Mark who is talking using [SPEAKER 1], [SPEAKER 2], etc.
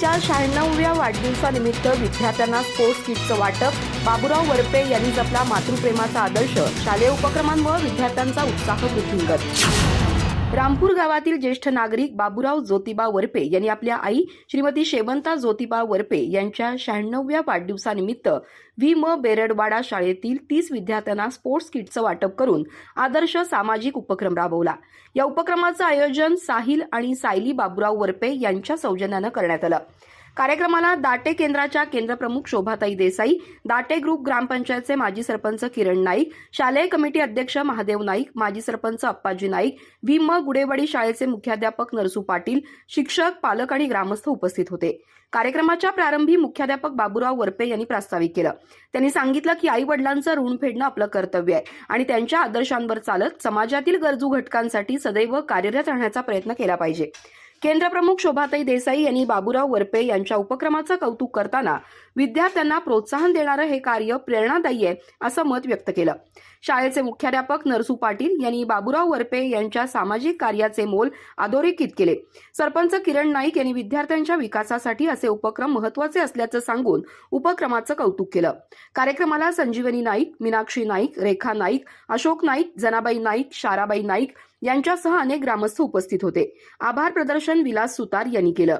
[SPEAKER 1] शाळेच्या शहाण्णवव्या वाढदिवसानिमित्त विद्यार्थ्यांना स्पोर्ट्स किटचं वाटप. बाबुराव वरपे यांनी जपला मातृप्रेमाचा आदर्श. शालेय उपक्रमांमुळे विद्यार्थ्यांचा उत्साह वृद्धिंगत. रामपूर गावातील ज्येष्ठ नागरिक बाबुराव ज्योतिबा वरपे यांनी आपल्या आई श्रीमती शेवंता ज्योतिबा वरपे यांच्या शहाण्णव्या वाढदिवसानिमित्त व्ही म बेरडवाडा शाळेतील तीस विद्यार्थ्यांना स्पोर्ट्स किटचं वाटप करून आदर्श सामाजिक उपक्रम राबवला. या उपक्रमाचं आयोजन साहिल आणि सायली बाबुराव वरपे यांच्या सौजन्यानं करण्यात आलं. कार्यक्रमाला दाटे केंद्राच्या केंद्रप्रमुख शोभाताई देसाई दाटे ग्रुप ग्रामपंचायतचे माजी सरपंच किरण नाईक शालेय कमिटी अध्यक्ष महादेव नाईक माजी सरपंच अप्पाजी नाईक भीम गुडेवाडी शाळेचे मुख्याध्यापक नरसू पाटील शिक्षक पालक आणि ग्रामस्थ उपस्थित होते. कार्यक्रमाच्या प्रारंभी मुख्याध्यापक बाबुराव वरपे यांनी प्रास्ताविक केलं. त्यांनी सांगितलं की आई वडिलांचं ऋण फेडणं आपलं कर्तव्य आहे आणि त्यांच्या आदर्शांवर चालत समाजातील गरजू घटकांसाठी सदैव कार्यरत राहण्याचा प्रयत्न केला पाहिजे. केंद्रप्रमुख शोभाताई देसाई यांनी बाबुराव वरपे यांच्या उपक्रमाचं कौतुक करताना विद्यार्थ्यांना प्रोत्साहन देणारं हे कार्य प्रेरणादायी आहे असं मत व्यक्त केलं. शाळेचे मुख्याध्यापक नरसू पाटील यांनी बाबुराव वरपे यांच्या सामाजिक कार्याचे मोल अधोरेखित केले. सरपंच किरण नाईक यांनी विद्यार्थ्यांच्या विकासासाठी असे उपक्रम महत्त्वाचे असल्याचं सांगून उपक्रमाचं कौतुक केलं. कार्यक्रमाला संजीवनी नाईक मीनाक्षी नाईक रेखा नाईक अशोक नाईक जनाबाई नाईक शाराबाई नाईक यांच्यासह अनेक ग्रामस्थ उपस्थित होते. आभार प्रदर्शन विलास सुतार यांनी केलं.